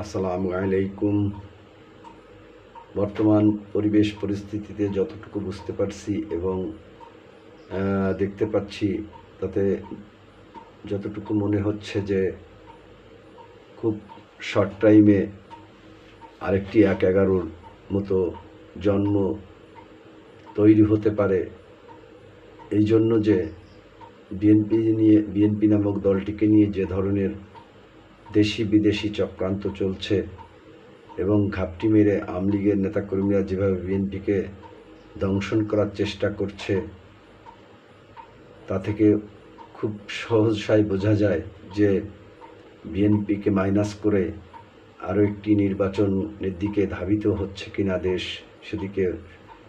আসসালামু আলাইকুম। বর্তমান পরিবেশ পরিস্থিতিতে যতটুকু বুঝতে পারছি এবং দেখতে পাচ্ছি, তাতে যতটুকু মনে হচ্ছে যে খুব শর্ট টাইমে আরেকটি এক এগারোর মতো জন্ম তৈরি হতে পারে। এই জন্য যে বিএনপি নিয়ে বিএনপি নামক দলটিকে নিয়ে যে ধরনের দেশি বিদেশি চক্রান্ত চলছে এবং ঘাপটি মেরে আমলীগের নেতাকর্মীরা যেভাবে বিএনপিকে দংশন করার চেষ্টা করছে, তা থেকে খুব সহজসায় বোঝা যায় যে বিএনপিকে মাইনাস করে আরও একটি নির্বাচনের দিকে ধাবিত হচ্ছে কিনা দেশ, সেদিকে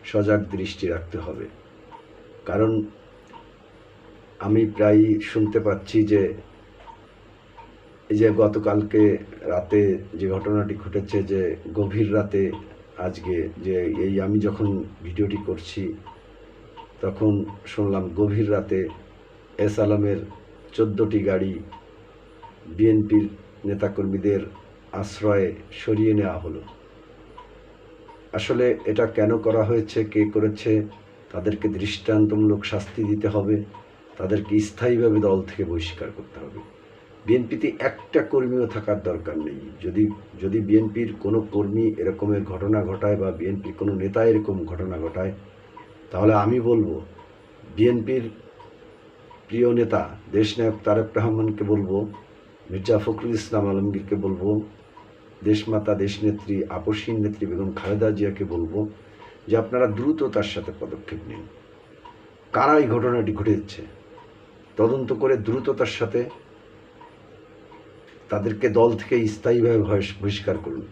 সজাগ দৃষ্টি রাখতে হবে। কারণ আমি প্রায় শুনতে পাচ্ছি যে এই যে গতকালকে রাতে যে ঘটনাটি ঘটেছে, যে গভীর রাতে আজকে যে এই আমি যখন ভিডিওটি করছি, তখন শুনলাম গভীর রাতে এস আলমের চোদ্দোটি গাড়ি বিএনপির নেতাকর্মীদের আশ্রয়ে সরিয়ে নেওয়া হলো। আসলে এটা কেন করা হয়েছে, কে করেছে, তাদেরকে দৃষ্টান্তমূলক শাস্তি দিতে হবে, তাদেরকে স্থায়ীভাবে দল থেকে বহিষ্কার করতে হবে। বিএনপিতে একটা কর্মীও থাকার দরকার নেই। যদি যদি বিএনপির কোনো কর্মী এরকমের ঘটনা ঘটায় বা বিএনপির কোনো নেতা এরকম ঘটনা ঘটায়, তাহলে আমি বলব, বিএনপির প্রিয় নেতা, দেশনায়ক তারেক রহমানকে বলব, মির্জা ফখরুল ইসলাম আলমগীরকে বলব, দেশমাতা, দেশনেত্রী আপসীন নেত্রী বেগম খালেদা জিয়াকে বলব, যে আপনারা দ্রুত তার সাথে পদক্ষেপ নিন। কারা এই ঘটনাটি ঘটেছে? তদন্ত করে দ্রুততার সাথে তাদেরকে দল থেকে স্থায়ীভাবে বহিষ্কার করুন।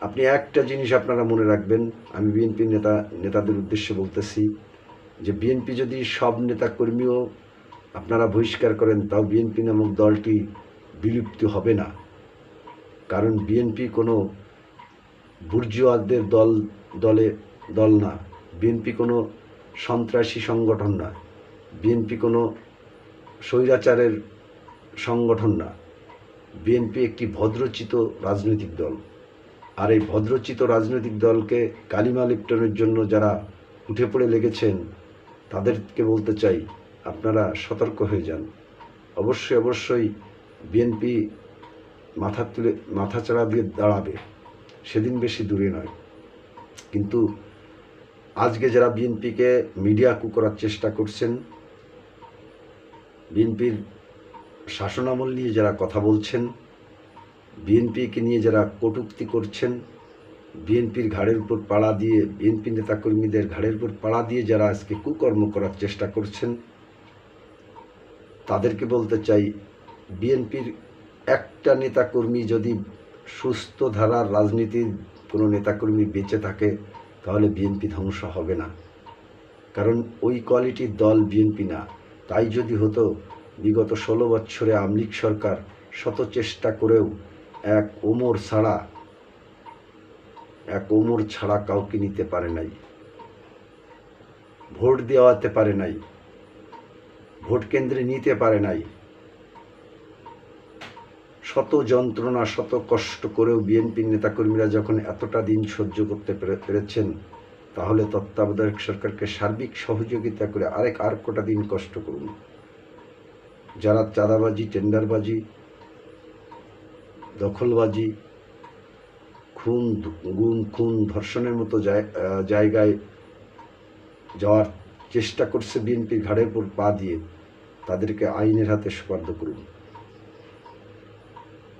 আপনি একটা জিনিস আপনারা মনে রাখবেন, আমি বিএনপি নেতা, নেতাদের উদ্দেশ্যে বলতেছি যে বিএনপি যদি সব নেতা কর্মীও আপনারা বহিষ্কার করেন, তাও বিএনপি নামক দলটি বিলুপ্তি হবে না। কারণ বিএনপি কোনো বুর্জুয়াদের দল, দলে, দল না। বিএনপি কোনো সন্ত্রাসী সংগঠন না। বিএনপি কোনো স্বৈরাচারের সংগঠন না। বিএনপি একটি ভদ্রচিত রাজনৈতিক দল। আর এই ভদ্রচিত রাজনৈতিক দলকে কালিমা লিপ্টনের জন্য যারা উঠে পড়ে লেগেছেন, তাদেরকে বলতে চাই, আপনারা সতর্ক হয়ে যান। অবশ্যই অবশ্যই বিএনপি মাথা তুলে, মাথা চাড়া দিয়ে দাঁড়াবে। সেদিন বেশি দূরে নয়। কিন্তু আজকে যারা বিএনপিকে মিডিয়া কু করার চেষ্টা করছেন বিএনপির শাসনামল নিয়ে যারা কথা বলছেন, বিএনপিকে নিয়ে যারা কটূক্তি করছেন, বিএনপির ঘাড়ের উপর পাড়া দিয়ে, বিএনপি নেতাকর্মীদের ঘাড়ের উপর পাড়া দিয়ে যারা আজকে কুকর্ম করার চেষ্টা করছেন, তাদেরকে বলতে চাই, বিএনপির একটা নেতাকর্মী যদি সুস্থ ধারার রাজনীতির কোনো নেতাকর্মী বেঁচে থাকে, তাহলে বিএনপি ধ্বংস হবে না। কারণ ওই কোয়ালিটির দল বিএনপি না। তাই যদি হতো বিগত ষোলো বছরে আমলিক সরকার শত চেষ্টা করেও এক ওমর ছাড়া, এক ওমর ছাড়া কাউকে নিতে পারে নাই। ভোট দেওয়াতে পারে নাই। ভোট কেন্দ্রে নিতে পারে নাই। শত যন্ত্রণা, শত কষ্ট করেও বিএনপির নেতাকর্মীরা যখন এতটা দিন সহ্য করতে পেরে- পেরেছেন, তাহলে তত্ত্বাবধায়ক সরকারকে সার্বিক সহযোগিতা করে আরেক আর কটা দিন কষ্ট করুন। যারা চাঁদাবাজি, টেন্ডারবাজি, দখলবাজি, খুন, গুম, খুন, ধর্ষণের মতো জায়- জায়গায় যাওয়ার চেষ্টা করছে বিএনপির ঘাড়ের উপর পা দিয়ে, তাদেরকে আইনের হাতে সুপার্দ করুন।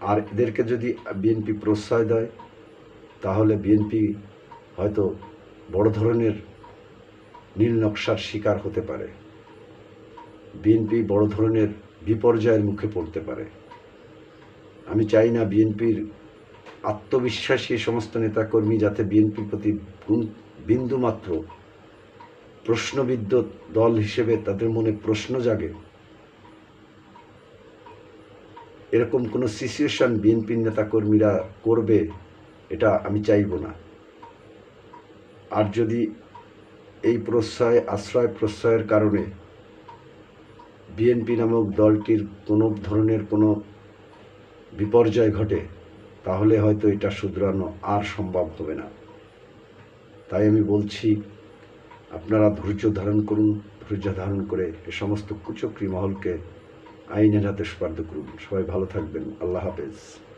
আর এদেরকে যদি বিএনপি প্রশ্রয় দেয়, তাহলে বিএনপি হয়তো বড় ধরনের নীল নকশার শিকার হতে পারে। বিএনপি বড় ধরনের বিপর্যয়ের মুখে পড়তে পারে। আমি চাই না বিএনপির আত্মবিশ্বাসী সমস্ত নেতাকর্মী যাতে বিএনপির প্রতি বিন্দুমাত্র প্রশ্নবিদ্ধ দল হিসেবে তাদের মনে প্রশ্ন জাগে। এরকম কোনো সিচুয়েশন বিএনপির নেতাকর্মীরা করবে, এটা আমি চাইব না। আর যদি এই প্রশ্রয়, আশ্রয় প্রশ্রয়ের কারণে বিএনপি নামক দলটির কোনো ধরনের কোনো বিপর্যয় ঘটে, তাহলে হয়তো এটা শুধরানো আর সম্ভব হবে না। তাই আমি বলছি, আপনারা ধৈর্য ধারণ করুন, ধৈর্য ধারণ করে এ সমস্ত কুচক্রী মহলকে আইনের হাতে সুপার্দ করুন। সবাই ভালো থাকবেন। আল্লাহ হাফেজ।